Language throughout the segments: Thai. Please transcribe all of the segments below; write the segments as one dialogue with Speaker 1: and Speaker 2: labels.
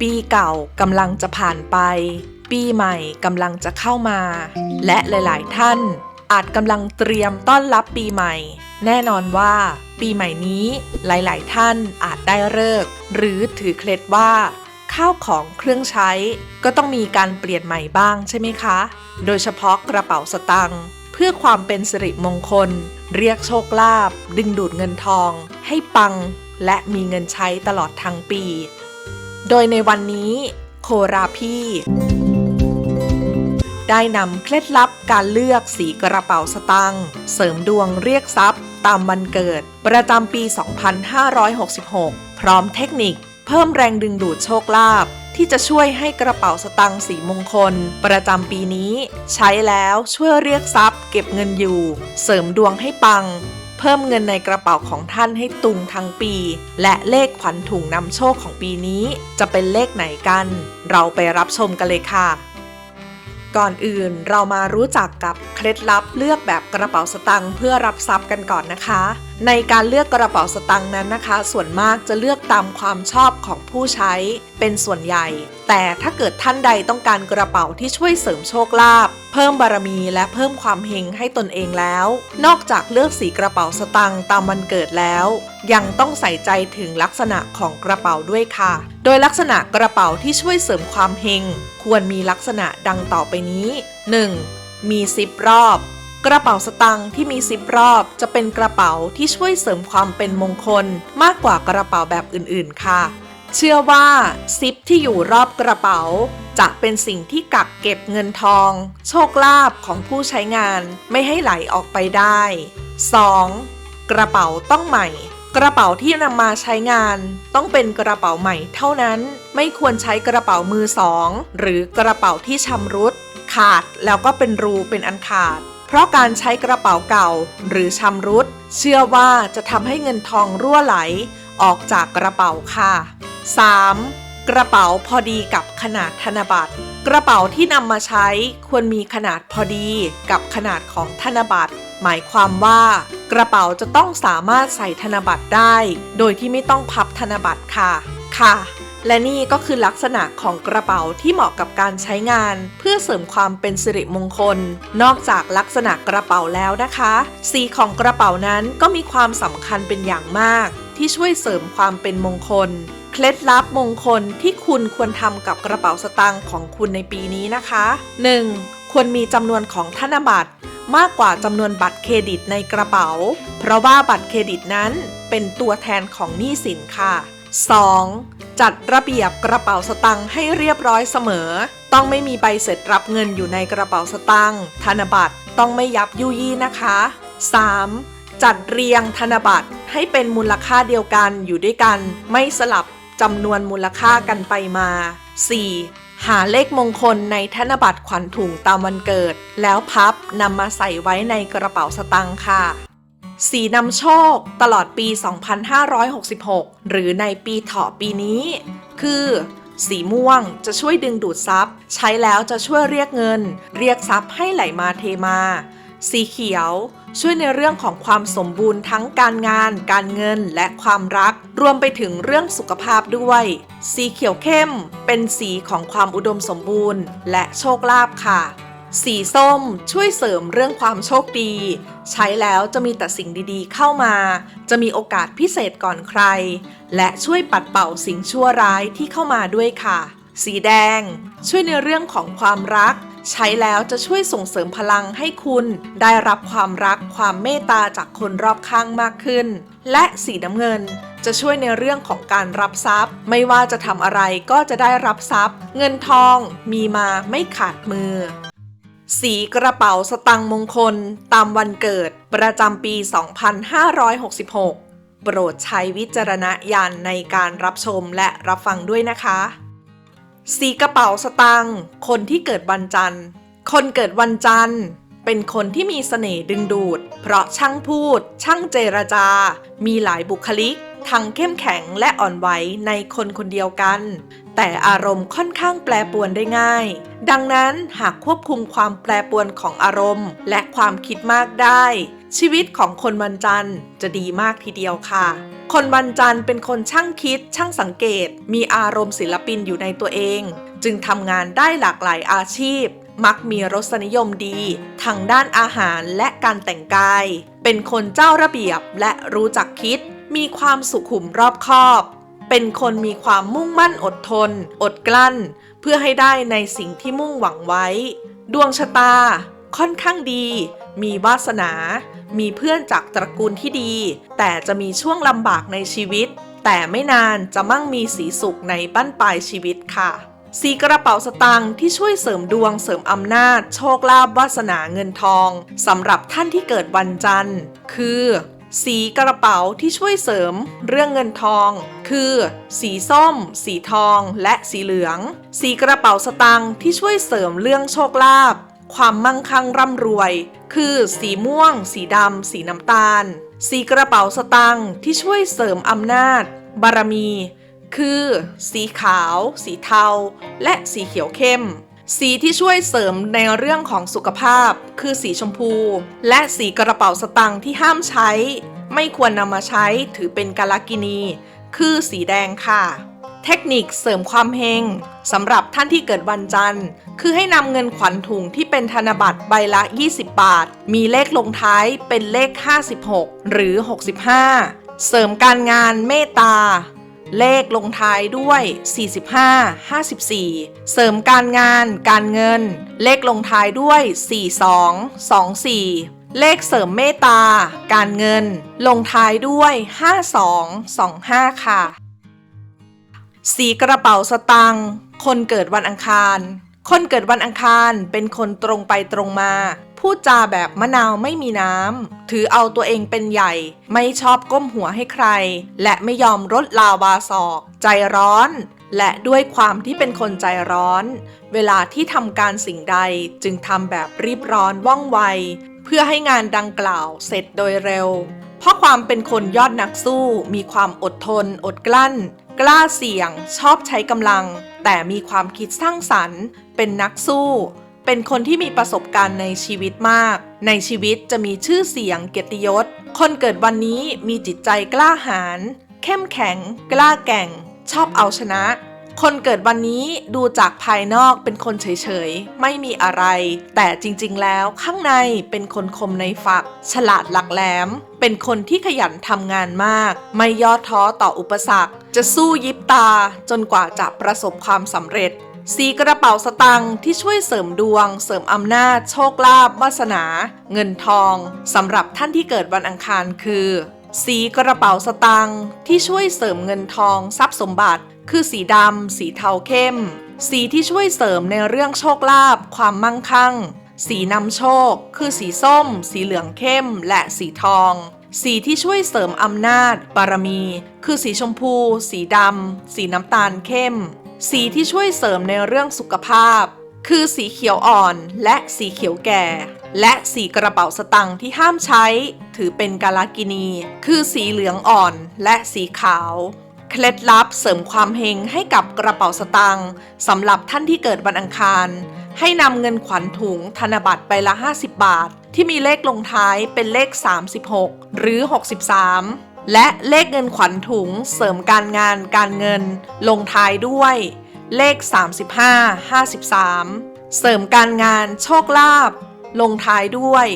Speaker 1: ปีเก่ากำลังจะผ่านไป ปีใหม่กำลังจะเข้ามา และหลาย ๆ ท่าน อาจกำลังเตรียมต้อนรับปีใหม่ แน่นอนว่า ปีใหม่นี้หลาย ๆ ท่านอาจได้เลิก หรือถือเคล็ดว่า ข้าวของเครื่องใช้ ก็ต้องมีการเปลี่ยนใหม่บ้างใช่ไหมคะ โดยเฉพาะกระเป๋าสตังค์เพื่อความเป็นสิริมงคล เรียกโชคลาภดึงดูดเงินทอง ให้ปัง และมีเงินใช้ตลอดทั้งปี โดยในวันนี้โคราพี่ได้นำเคล็ดลับการเลือกสีกระเป๋าสตางค์เสริมดวงเรียกทรัพย์ ตามวันเกิด ประจำปี 2566 พร้อมเทคนิค เพิ่มแรงดึงดูดโชคลาภที่จะช่วยให้กระเป๋าสตางค์สีมงคล ประจำปีนี้ ใช้แล้วช่วยเรียกทรัพย์ เก็บเงินอยู่ เสริมดวงให้ปัง เพิ่มเงินในกระเป๋าของท่านให้ตุงทั้งปี และเลขขวัญถุงนำโชคของปีนี้ จะเป็นเลขไหนกัน เราไปรับชมกันเลยค่ะ ก่อนอื่นเรามารู้จักกับเคล็ดลับเลือกแบบกระเป๋าสตางค์เพื่อรับทรัพย์กันก่อนนะคะ ในการเลือกกระเป๋าสตางค์นั้นนะคะ ส่วนมากจะเลือกตามความชอบของผู้ใช้เป็นส่วนใหญ่ แต่ถ้าเกิดท่านใดต้องการกระเป๋าที่ช่วยเสริมโชคลาภเพิ่มบารมีและเพิ่มความเฮงให้ตนเองแล้ว นอกจากเลือกสีกระเป๋าสตางค์ตามวันเกิดแล้ว ยังต้องใส่ใจถึงลักษณะของกระเป๋าด้วยค่ะ โดยลักษณะกระเป๋าที่ช่วยเสริมความเฮงควรมีลักษณะดังต่อไปนี้ 1. มีซิปรอบ กระเป๋าสตางค์ที่มีซิปรอบจะเป็นกระเป๋าที่ช่วยเสริมความเป็นมงคล มากกว่ากระเป๋าแบบอื่นๆค่ะ เชื่อว่าซิปที่อยู่รอบกระเป๋า จะเป็นสิ่งที่กักเก็บเงินทอง โชคลาภของผู้ใช้งานไม่ให้ไหลออกไปได้ 2. กระเป๋าต้องใหม่ กระเป๋าที่นำมาใช้งาน ต้องเป็นกระเป๋าใหม่เท่านั้น ไม่ควรใช้กระเป๋ามือสองหรือกระเป๋าที่ชำรุด ขาดแล้วก็เป็นรูเป็นอันขาด เพราะการใช้กระเป๋าเก่าหรือชำรุด เชื่อว่าจะทำให้เงินทองรั่วไหลออกจากกระเป๋าค่ะ 3. กระเป๋าพอดีกับขนาดธนบัตร กระเป๋าที่นำมาใช้ควรมีขนาดพอดีกับขนาดของธนบัตร หมายความว่า กระเป๋าจะต้องสามารถใส่ธนบัตรได้ โดยที่ไม่ต้องพับธนบัตรค่ะ ค่ะ และนี่ก็คือลักษณะของกระเป๋าที่เหมาะกับการใช้งาน เพื่อเสริมความเป็นสิริมงคล นอกจากลักษณะกระเป๋าแล้วนะคะ สีของกระเป๋านั้นก็มีความสำคัญเป็นอย่างมาก ที่ช่วยเสริมความเป็นมงคลเคล็ดลับมงคลที่คุณควรทำกับกระเป๋าสตางค์ของคุณในปีนี้นะคะ 1. ควรมีจำนวนของธนบัตรมากกว่าจำนวนบัตรเครดิตในกระเป๋า เพราะว่าบัตรเครดิตนั้นเป็นตัวแทนของหนี้สินค่ะ 2. จัดระเบียบกระเป๋าสตางค์ให้เรียบร้อยเสมอ ต้องไม่มีใบเสร็จรับเงินอยู่ในกระเป๋าสตางค์ธนบัตรต้องไม่ยับยุยี่นะคะ 3. จัดเรียงธนบัตรให้เป็นมูลค่าเดียวกันอยู่ด้วยกัน ไม่สลับจำนวนมูลค่ากันไปมา 4. หาเลขมงคลในธนบัตรขวัญถุงตามวันเกิด แล้วพับนำมาใส่ไว้ในกระเป๋าสตางค์ค่ะ สีนำโชคตลอดปี 2566 หรือในปีเถาะปีนี้ คือ สีม่วงจะช่วยดึงดูดทรัพย์ ใช้แล้วจะช่วยเรียกเงิน เรียกทรัพย์ให้ไหลมาเทมา สีเขียวช่วยในเรื่องของความสมบูรณ์ทั้งการงาน การเงินและความรัก รวมไปถึงเรื่องสุขภาพด้วย สีเขียวเข้มเป็นสีของความอุดมสมบูรณ์ และโชคลาภค่ะ สีส้มช่วยเสริมเรื่องความโชคดี ใช้แล้วจะมีแต่สิ่งดีๆเข้ามา จะมีโอกาสพิเศษก่อนใคร และช่วยปัดเป่าสิ่งชั่วร้ายที่เข้ามาด้วยค่ะ สีแดง ช่วยในเรื่องของความรัก ใช้แล้วจะช่วยส่งเสริมพลังให้คุณ ได้รับความรักความเมตตาจากคนรอบข้างมากขึ้น และสีน้ำเงินจะช่วยในเรื่องของการรับทรัพย์ ไม่ว่าจะทำอะไรก็จะได้รับทรัพย์ เงินทองมีมาไม่ขาดมือ สีกระเป๋าสตังมงคลตามวันเกิดประจำปี 2566 โปรดใช้วิจารณญาณในการรับชมและรับฟังด้วยนะคะ สีกระเป๋าสตังค์คนที่เกิดวันจันทร์ คนเกิดวันจันทร์ เป็นคนที่มีเสน่ห์ดึงดูด เพราะช่างพูด ช่างเจรจา มีหลายบุคลิก ทั้งเข้มแข็งและอ่อนไหวในคนคนเดียวกัน แต่อารมณ์ค่อนข้างแปรปรวนได้ง่าย ดังนั้นหากควบคุมความแปรปรวนของอารมณ์ และความคิดมากได้ ชีวิตของคนวันจันทร์จะดีมากทีเดียวค่ะคคนวันจันทร์เป็นคนช่างคิด ช่างสังเกต มีอารมณ์ศิลปินอยู่ในตัวเอง จึงทำงานได้หลากหลายอาชีพ มักมีรสนิยมดีทางด้านอาหารและการแต่งกาย เป็นคนเจ้าระเบียบและรู้จักคิด มีความสุขุมรอบคอบ เป็นคนมีความมุ่งมั่นอดทน อดกลั้น เพื่อให้ได้ในสิ่งที่มุ่งหวังไว้ ดวงชะตา ค่อนข้างดี มีวาสนา มีเพื่อนจากตระกูลที่ดี แต่จะมีช่วงลำบากในชีวิต แต่ไม่นานจะมั่งมีสีสุขในบั้นปลายชีวิตค่ะสีกระเป๋าสตางค์ที่ช่วยเสริมดวงเสริมอำนาจ โชคลาภวาสนาเงินทองสำหรับท่านที่เกิดวันจันทร์ คือ สีกระเป๋าที่ช่วยเสริมเรื่องเงินทอง คือ สีส้ม สีทอง และสีเหลือง สีกระเป๋าสตางค์ที่ช่วยเสริมเรื่องโชคลาภความมั่งคั่งร่ำรวย คือ สีม่วง สีดำ สีน้ำตาล สีกระเป๋าสตางค์ที่ช่วยเสริมอำนาจ บารมี คือ สีขาว สีเทา และสีเขียวเข้ม สีที่ช่วยเสริมในเรื่องของสุขภาพ คือสีชมพู และสีกระเป๋าสตางค์ที่ห้ามใช้ ไม่ควรนำมาใช้ถือเป็นกาลกินี คือสีแดงค่ะ เทคนิคเสริมความเฮงสำหรับท่านที่เกิดวันจันทร์ คือให้นำเงินขวัญถุงที่เป็นธนบัตรใบละ 20 บาท มีเลขลงท้ายเป็นเลข 56 หรือ 65 เสริมการงานเมตตา เลขลงท้ายด้วย 45 54 เสริมการงานการเงิน เลขลงท้ายด้วย 42 24 เลขเสริมเมตตา การเงิน ลงท้ายด้วย 52 25 ค่ะ สีกระเป๋าสตังค์คนเกิดวันอังคาร คนเกิดวันอังคารเป็นคนตรงไปตรงมา พูดจาแบบมะนาวไม่มีน้ำ ถือเอาตัวเองเป็นใหญ่ ไม่ชอบก้มหัวให้ใคร และไม่ยอมลดลาวาศอก ใจร้อน และด้วยความที่เป็นคนใจร้อน เวลาที่ทำการสิ่งใดจึงทำแบบรีบร้อนว่องไว เพื่อให้งานดังกล่าวเสร็จโดยเร็ว เพราะความเป็นคนยอดนักสู้ มีความอดทน อดกลั้น กล้าเสี่ยง ชอบใช้กำลัง แต่มีความคิดสร้างสรรค์ เป็นนักสู้ เป็นคนที่มีประสบการณ์ในชีวิตมาก ในชีวิตจะมีชื่อเสียงเกียรติยศ คนเกิดวันนี้มีจิตใจกล้าหาญเข้มแข็ง กล้าแกร่ง ชอบเอาชนะ คนเกิดวันนี้ดูจากภายนอกเป็นคนเฉยๆ ไม่มีอะไร แต่จริงๆ แล้วข้างในเป็นคนคมในฝัก ฉลาดหลักแหลม เป็นคนที่ขยันทำงานมาก ไม่ย่อท้อต่ออุปสรรค จะสู้ยิบตาจนกว่าจะประสบความสำเร็จ สีกระเป๋าสตังค์ที่ช่วยเสริมดวง เสริมอำนาจ โชคลาภวาสนา เงินทองสำหรับท่านที่เกิดวันอังคารคือ สีกระเป๋าสตังค์ที่ช่วยเสริมเงินทองทรัพย์สมบัติ คือสีดำสีเทาเข้ม สีที่ช่วยเสริมในเรื่องโชคลาภความมั่งคั่ง สีนำโชค คือสีส้ม สีเหลืองเข้ม และสีทองสีที่ช่วยเสริมอำนาจ บารมี คือสีชมพู สีดำ สีน้ำตาลเข้ม สีที่ช่วยเสริมในเรื่องสุขภาพ คือสีเขียวอ่อนและสีเขียวแก่ และสีกระเป๋าสตังค์ที่ห้ามใช้ ถือเป็นกาลากินี คือสีเหลืองอ่อนและสีขาว เคล็ดลับเสริมความเฮงให้กับกระเป๋าสตางค์สำหรับท่านที่เกิดวันอังคาร ให้นำเงินขวัญถุงธนบัตรใบละ 50 บาท ที่มีเลขลงท้ายเป็นเลข 36 หรือ 63 และเลขเงินขวัญถุงเสริมการงานการเงิน ลงท้ายด้วย เลข 35 53 เสริมการงานโชคลาภลงท้ายด้วย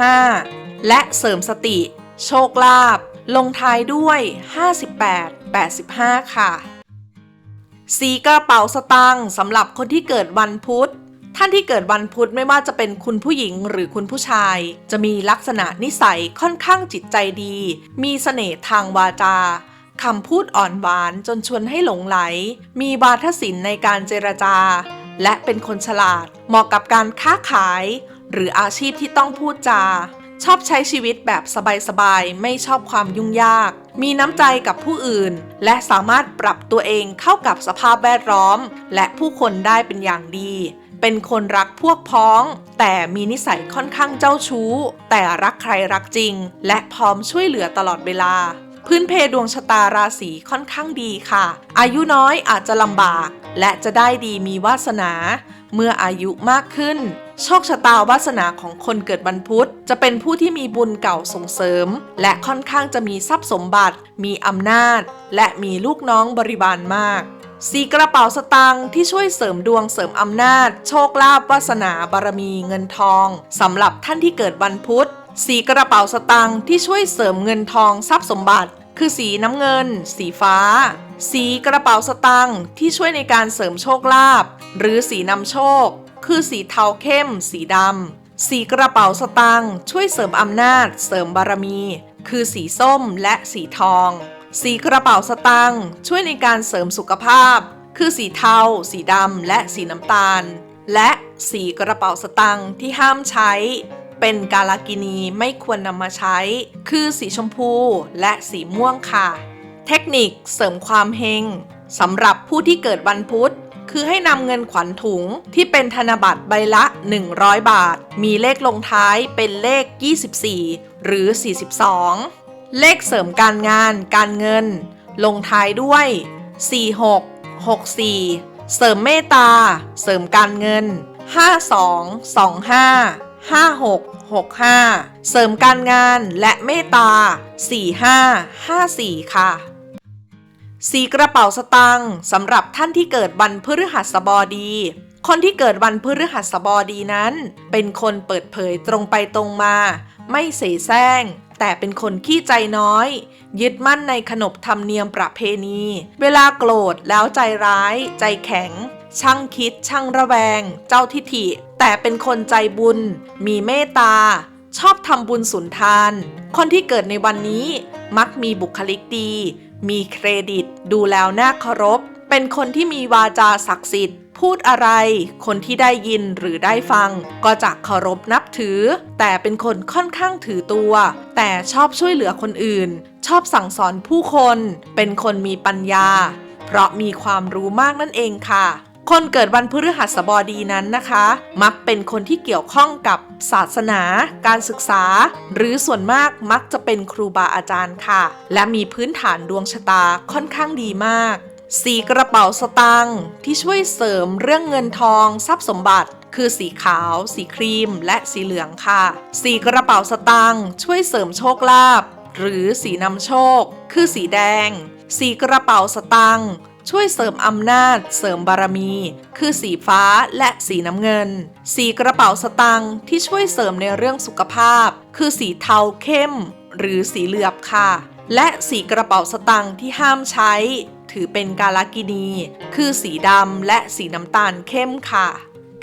Speaker 1: 55 และเสริมสติ โชคลาภลงท้ายด้วย 58 85 ค่ะ สีกระเป๋าสตางค์สำหรับคนที่เกิดวันพุธ ท่านที่เกิดวันพุธไม่ว่าจะเป็นคุณผู้หญิงหรือคุณผู้ชาย จะมีลักษณะนิสัยค่อนข้างจิตใจดี มีเสน่ห์ทางวาจาคำพูดอ่อนหวานจนชวนให้หลงไหล มีวาทศิลป์ในการเจรจา และเป็นคนฉลาด เหมาะกับการค้าขาย หรืออาชีพที่ต้องพูดจา ชอบใช้ชีวิตแบบสบายๆ ไม่ชอบความยุ่งยาก มีน้ำใจกับผู้อื่น และสามารถปรับตัวเองเข้ากับสภาพแวดล้อม และผู้คนได้เป็นอย่างดี เป็นคนรักพวกพ้อง แต่มีนิสัยค่อนข้างเจ้าชู้ แต่รักใครรักจริง และพร้อมช่วยเหลือตลอดเวลา พื้นเพดวงชะตาราศีค่อนข้างดีค่ะ อายุน้อยอาจจะลำบาก และจะได้ดีมีวาสนา เมื่ออายุมากขึ้น โชคชะตาวาสนาของคนเกิดวันพุธ จะเป็นผู้ที่มีบุญเก่าส่งเสริม และค่อนข้างจะมีทรัพย์สมบัติ มีอำนาจ และมีลูกน้องบริบาลมากสีกระเป๋าสตางค์ที่ช่วยเสริมดวงเสริมอำนาจ โชคลาภวาสนาบารมีเงินทองสำหรับท่านที่เกิดวันพุธ สีกระเป๋าสตางค์ที่ช่วยเสริมเงินทองทรัพย์สมบัติ คือสีน้ำเงิน สีฟ้า สีกระเป๋าสตางค์ที่ช่วยในการเสริมโชคลาภหรือสีนำโชค คือสีเทาเข้ม สีดำสีกระเป๋าสตางค์ช่วยเสริมอำนาจ เสริมบารมี คือสีส้มและสีทอง สีกระเป๋าสตางค์ช่วยในการเสริมสุขภาพ คือสีเทา สีดำและสีน้ำตาล และสีกระเป๋าสตางค์ที่ห้ามใช้ เป็นกาลากินีไม่ควรนำมาใช้ คือสีชมพูและสีม่วงค่ะ เทคนิคเสริมความเฮงสำหรับผู้ที่เกิดวันพุธ คือให้นำเงินขวัญถุงที่เป็นธนบัตรใบละ 100 บาท มีเลขลงท้ายเป็นเลข 24 หรือ 42 เลขเสริมการงานการเงิน ลงท้ายด้วย 46 64 เสริมเมตตา เสริมการเงิน 52 25 56 65 เสริมการงานและเมตตา 45 54 ค่ะ สีกระเป๋าสตางค์สำหรับท่านที่เกิดวันพฤหัสบดี คนที่เกิดวันพฤหัสบดีนั้น เป็นคนเปิดเผยตรงไปตรงมา ไม่เสแสร้งแต่เป็นคนขี้ใจน้อย ยึดมั่นในขนบธรรมเนียมประเพณี เวลาโกรธแล้วใจร้าย ใจแข็ง ช่างคิดช่างระแวง เจ้าทิฐิ แต่เป็นคนใจบุญ มีเมตตา ชอบทำบุญสุนทาน คนที่เกิดในวันนี้มักมีบุคลิกดี มีเครดิต ดูแล้วน่าเคารพ เป็นคนที่มีวาจาศักดิ์สิทธิ์ พูดอะไร คนที่ได้ยินหรือได้ฟัง ก็จะเคารพนับถือ แต่เป็นคนค่อนข้างถือตัว แต่ชอบช่วยเหลือคนอื่น ชอบสั่งสอนผู้คน เป็นคนมีปัญญา เพราะมีความรู้มากนั่นเองค่ะ คนเกิดวันพฤหัสบดีนั้นนะคะ มักเป็นคนที่เกี่ยวข้องกับศาสนา การศึกษา หรือส่วนมากมักจะเป็นครูบาอาจารย์ค่ะ และมีพื้นฐานดวงชะตาค่อนข้างดีมาก สีกระเป๋าสตางค์ที่ช่วยเสริมเรื่องเงินทองทรัพย์สมบัติคือสีขาว สีครีม และสีเหลืองค่ะ สีกระเป๋าสตางค์ช่วยเสริมโชคลาภหรือสีนำโชค คือสีแดง สีกระเป๋าสตางค์ ช่วยเสริมอำนาจ เสริมบารมี คือสีฟ้าและสีน้ำเงิน สีกระเป๋าสตางค์ที่ช่วยเสริมในเรื่องสุขภาพ คือสีเทาเข้ม หรือสีเหลือบค่ะ และสีกระเป๋าสตางค์ที่ห้ามใช้ ถือเป็นกาลกินี คือสีดำและสีน้ำตาลเข้มค่ะ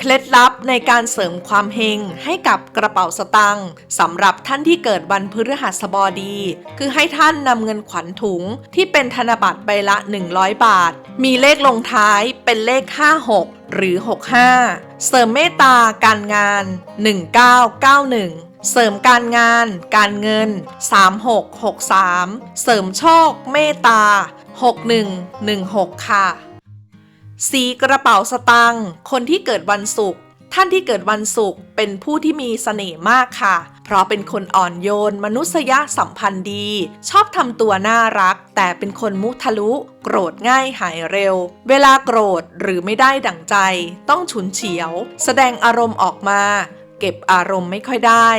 Speaker 1: เคล็ดลับในการเสริมความเฮงให้กับกระเป๋าสตางค์สำหรับท่านที่เกิดวันพฤหัสบดี คือให้ท่านนำเงินขวัญถุงที่เป็นธนบัตรใบละ 100 บาท มีเลขลงท้ายเป็นเลข 56 หรือ 65 เสริมเมตตาการงาน 1991เสริมการงาน การเงิน 3663 เสริมโชค เมตตา 6116 ค่ะ สีกระเป๋าสตางค์คนที่เกิดวันศุกร์ท่านที่เกิดวันศุกร์เป็นผู้ที่มีเสน่ห์มากค่ะ เพราะเป็นคนอ่อนโยน มนุษยสัมพันธ์ดี ชอบทำตัวน่ารัก แต่เป็นคนมุทะลุ โกรธง่ายหายเร็ว เวลาโกรธหรือไม่ได้ดั่งใจ ต้องฉุนเฉียว แสดงอารมณ์ออกมา เก็บอารมณ์ไม่ค่อยได้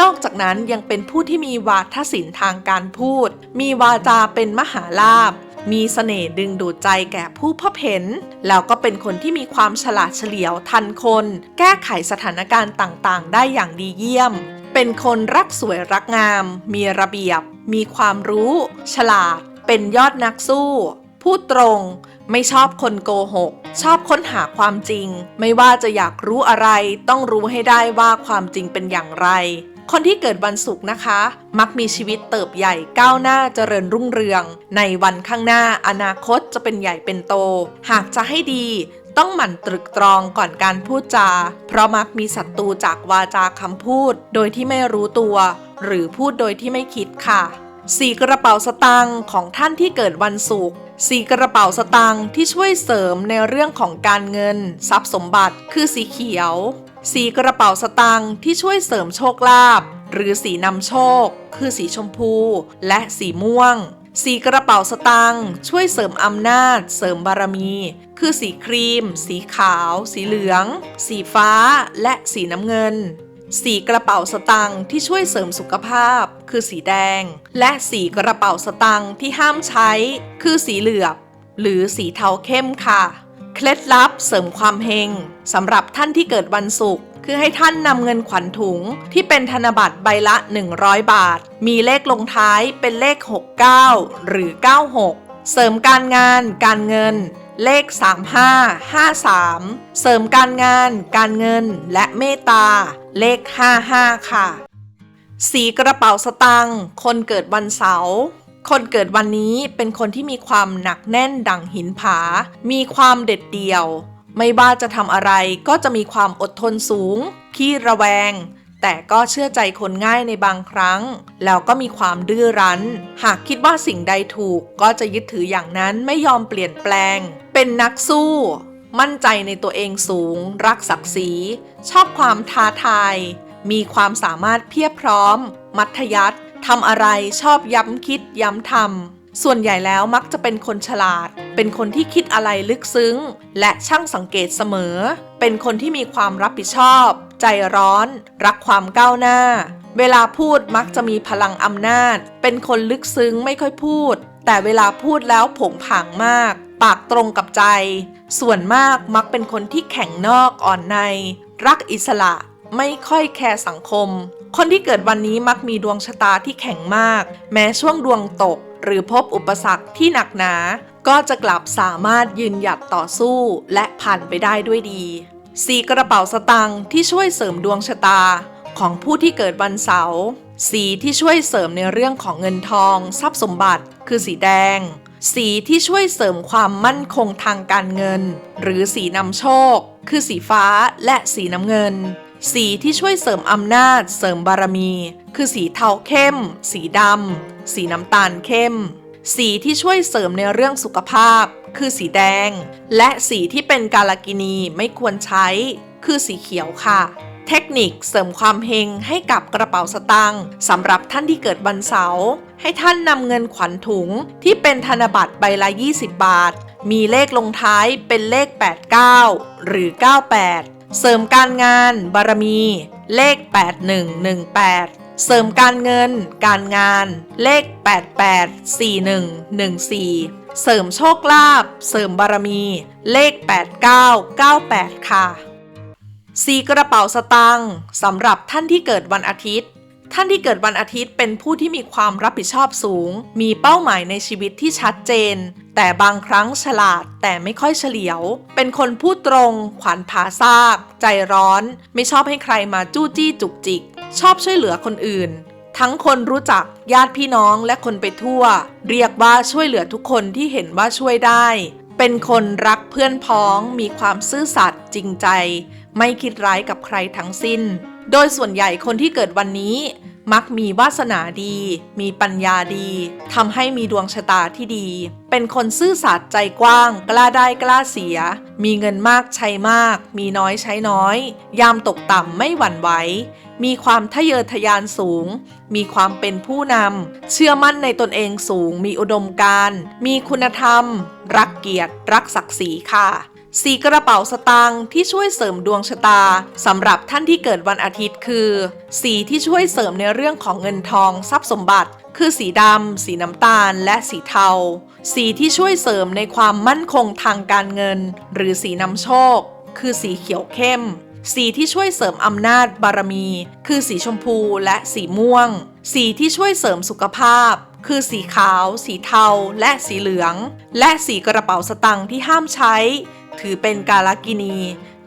Speaker 1: นอกจากนั้นยังเป็นผู้ที่มีวาทศิลป์ทางการพูด มีวาจาเป็นมหาลาภ มีเสน่ห์ดึงดูดใจแก่ผู้พบเห็น แล้วก็เป็นคนที่มีความฉลาดเฉลียวทันคน แก้ไขสถานการณ์ต่างๆ ได้อย่างดีเยี่ยม เป็นคนรักสวยรักงาม มีระเบียบ มีความรู้ ฉลาด เป็นยอดนักสู้ พูดตรง ไม่ชอบคนโกหก ชอบค้นหาความจริง ไม่ว่าจะอยากรู้อะไร ต้องรู้ให้ได้ว่าความจริงเป็นอย่างไร คนที่เกิดวันศุกร์นะคะ มักมีชีวิตเติบใหญ่ก้าวหน้าเจริญรุ่งเรือง ในวันข้างหน้าอนาคตจะเป็นใหญ่เป็นโต หากจะให้ดีต้องหมั่นตรึกตรองก่อนการพูดจา เพราะมักมีศัตรูจากวาจาคำพูด โดยที่ไม่รู้ตัว หรือพูดโดยที่ไม่คิดค่ะสีกระเป๋าสตางค์ของท่านที่เกิดวันศุกร์สีกระเป๋าสตางค์ที่ช่วยเสริมในเรื่องของการเงิน ทรัพย์สมบัติคือสีเขียว สีกระเป๋าสตางค์ที่ช่วยเสริมโชคลาภหรือสีนำโชค คือสีชมพู และสีม่วง สีกระเป๋าสตางค์ช่วยเสริมอำนาจ เสริมบารมี คือสีครีม สีขาว สีเหลือง สีฟ้า และสีน้ำเงิน สีกระเป๋าสตางค์ที่ช่วยเสริมสุขภาพ คือสีแดง และสีกระเป๋าสตางค์ที่ห้ามใช้ คือสีเหลือบ หรือสีเทาเข้มค่ะ เคล็ดลับเสริมความเฮงสำหรับท่านที่เกิดวันศุกร์คือให้ท่านนำเงินขวัญถุง ที่เป็นธนบัตรใบละ 100 บาท มีเลขลงท้ายเป็นเลข 69 หรือ 96 เสริมการงาน การเงิน เลข 35 53 เสริมการงาน การเงิน และเมตตา เลข 55 ค่ะ สีกระเป๋าสตังค์คนเกิดวันเสาร์ คนเกิดวันนี้เป็นคนที่มีความหนักแน่นดั่งหินผา มีความเด็ดเดี่ยว ไม่ว่าจะทำอะไรก็จะมีความอดทนสูง ขี้ระแวง แต่ก็เชื่อใจคนง่ายในบางครั้ง แล้วก็มีความดื้อรั้น หากคิดว่าสิ่งใดถูกก็จะยึดถืออย่างนั้นไม่ยอมเปลี่ยนแปลง เป็นนักสู้ มั่นใจในตัวเองสูง รักศักดิ์ศรี ชอบความท้าทาย มีความสามารถเพียบพร้อม มัธยัติ ทำอะไรชอบย้ำคิดย้ำทำส่วนใหญ่แล้วมักจะเป็นคนฉลาด เป็นคนที่คิดอะไรลึกซึ้ง และช่างสังเกตเสมอ เป็นคนที่มีความรับผิดชอบ ใจร้อน รักความก้าวหน้า เวลาพูดมักจะมีพลังอำนาจ เป็นคนลึกซึ้งไม่ค่อยพูด แต่เวลาพูดแล้วผงผางมาก ปากตรงกับใจ ส่วนมากมักเป็นคนที่แข็งนอกอ่อนใน รักอิสระ ไม่ค่อยแคร์สังคม คนที่เกิดวันนี้มักมีดวงชะตาที่แข็งมาก แม้ช่วงดวงตก หรือพบอุปสรรคที่หนักหนา ก็จะกลับสามารถยืนหยัดต่อสู้และผ่านไปได้ด้วยดีสีกระเป๋าสตังค์ที่ช่วยเสริมดวงชะตาของผู้ที่เกิดวันเสาร์สีที่ช่วยเสริมในเรื่องของเงินทอง ทรัพย์สมบัติ คือสีแดง สีที่ช่วยเสริมความมั่นคงทางการเงิน หรือสีนำโชค คือสีฟ้าและสีน้ำเงิน สีที่ช่วยเสริมอำนาจ เสริมบารมี คือสีเทาเข้ม สีดำ สีน้ำตาลเข้ม สีที่ช่วยเสริมในเรื่องสุขภาพ คือสีแดง และสีที่เป็นกาลกินีไม่ควรใช้ คือสีเขียวค่ะ เทคนิคเสริมความเฮงให้กับกระเป๋าสตางค์สำหรับท่านที่เกิดวันเสาร์ให้ท่านนำเงินขวัญถุงที่เป็นธนบัตรใบละ 20 บาท มีเลขลงท้ายเป็นเลข 89 หรือ 98 เสริมการงาน บารมี เลข 8118 เสริมการเงิน การงาน เลข 884114 เสริมโชคลาภเสริมบารมี เลข 8998 ค่ะสีกระเป๋าสตางค์สำหรับท่านที่เกิดวันอาทิตย์ ท่านที่เกิดวันอาทิตย์เป็นผู้ที่มีความรับผิดชอบสูง มีเป้าหมายในชีวิตที่ชัดเจน แต่บางครั้งฉลาดแต่ไม่ค่อยเฉลียว เป็นคนพูดตรง ขวัญผาซาก ใจร้อน ไม่ชอบให้ใครมาจู้จี้จุกจิก ชอบช่วยเหลือคนอื่น ทั้งคนรู้จักญาติพี่น้องและคนไปทั่ว เรียกว่าช่วยเหลือทุกคนที่เห็นว่าช่วยได้ เป็นคนรักเพื่อนพ้อง มีความซื่อสัตย์จริงใจ ไม่คิดร้ายกับใครทั้งสิ้น โดยส่วนใหญ่คนที่เกิดวันนี้ มักมีวาสนาดี มีปัญญาดีทำให้มีดวงชะตาที่ดี เป็นคนซื่อสัตย์ใจกว้าง กล้าได้กล้าเสีย มีเงินมากใช้มาก มีน้อยใช้น้อย ยามตกต่ำไม่หวั่นไหวมีความทะเยอทะยานสูง มีความเป็นผู้นำ เชื่อมั่นในตนเองสูง มีอุดมการ มีคุณธรรม รักเกียรติ รักศักดิ์ศรีค่ะ สีกระเป๋าสตางค์ที่ช่วยเสริมดวงชะตาสำหรับท่านที่เกิดวันอาทิตย์คือ สีที่ช่วยเสริมในเรื่องของเงินทองทรัพย์สมบัติ คือสีดำสีน้ำตาล และสีเทา สีที่ช่วยเสริมในความมั่นคงทางการเงิน หรือสีนำโชค คือสีเขียวเข้ม สีที่ช่วยเสริมอำนาจบารมี คือสีชมพูและสีม่วง สีที่ช่วยเสริมสุขภาพคือสีขาว สีเทา และสีเหลือง และสีกระเป๋าสตังค์ที่ห้ามใช้ ถือเป็นกาลกินี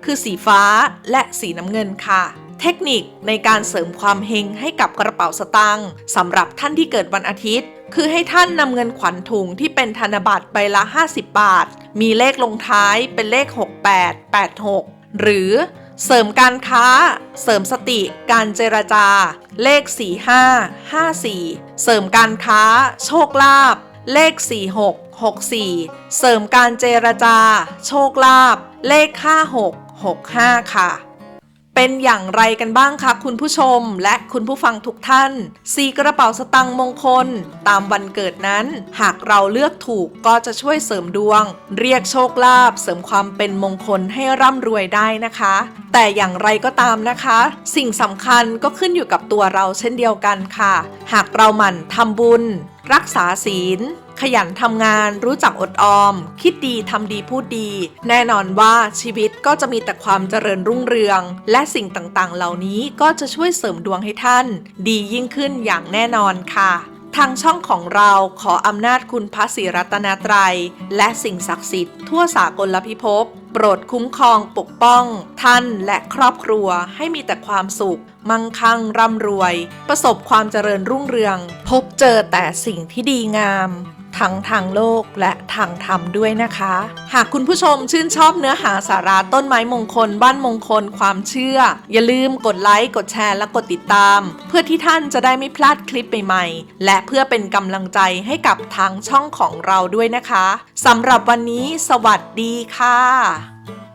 Speaker 1: คือสีฟ้าและสีน้ำเงินค่ะ เทคนิคในการเสริมความเฮงให้กับกระเป๋าสตางค์สำหรับท่านที่เกิดวันอาทิตย์ คือให้ท่านนำเงินขวัญถุงที่เป็นธนบัตรใบละ 50 บาท มีเลขลงท้ายเป็นเลข 68 86 หรือเสริมการค้า เสริมสติ การเจรจา เลข 45 54 เสริมการค้า โชคลาภ เลข 46 64 เสริมการเจรจา โชคลาภเลข 56 65 ค่ะ เป็นอย่างไรกันบ้างคะคุณผู้ชมและคุณผู้ฟังทุกท่านสีกระเป๋าสตังค์มงคล ตามวันเกิดนั้น หากเราเลือกถูกก็จะช่วยเสริมดวง เรียกโชคลาภเสริมความเป็นมงคลให้ร่ำรวยได้นะคะ แต่อย่างไรก็ตามนะคะ สิ่งสำคัญก็ขึ้นอยู่กับตัวเราเช่นเดียวกันค่ะ หากเราหมั่นทำบุญ รักษาศีล ขยันทำงานรู้จักอดออม คิดดีทำดีพูดดี แน่นอนว่าชีวิตก็จะมีแต่ความเจริญรุ่งเรือง และสิ่งต่างๆ เหล่านี้ก็จะช่วยเสริมดวงให้ท่าน ดียิ่งขึ้นอย่างแน่นอนค่ะทางช่องของเราขออำนาจคุณพระศรีรัตนตรัย และสิ่งศักดิ์สิทธิ์ทั่วสากลพิภพ โปรดคุ้มครองปกป้อง ท่านและครอบครัวให้มีแต่ความสุข มั่งคั่งร่ำรวย ประสบความเจริญรุ่งเรือง พบเจอแต่สิ่งที่ดีงาม ทั้งทางโลกและทางธรรมด้วยนะคะ หากคุณผู้ชมชื่นชอบเนื้อหาสาระต้นไม้มงคล บ้านมงคล ความเชื่อ อย่าลืมกดไลค์กดแชร์และกดติดตาม เพื่อที่ท่านจะได้ไม่พลาดคลิปใหม่ๆ และเพื่อเป็นกำลังใจให้กับทางช่องของเราด้วยนะคะสำหรับวันนี้ สวัสดีค่ะ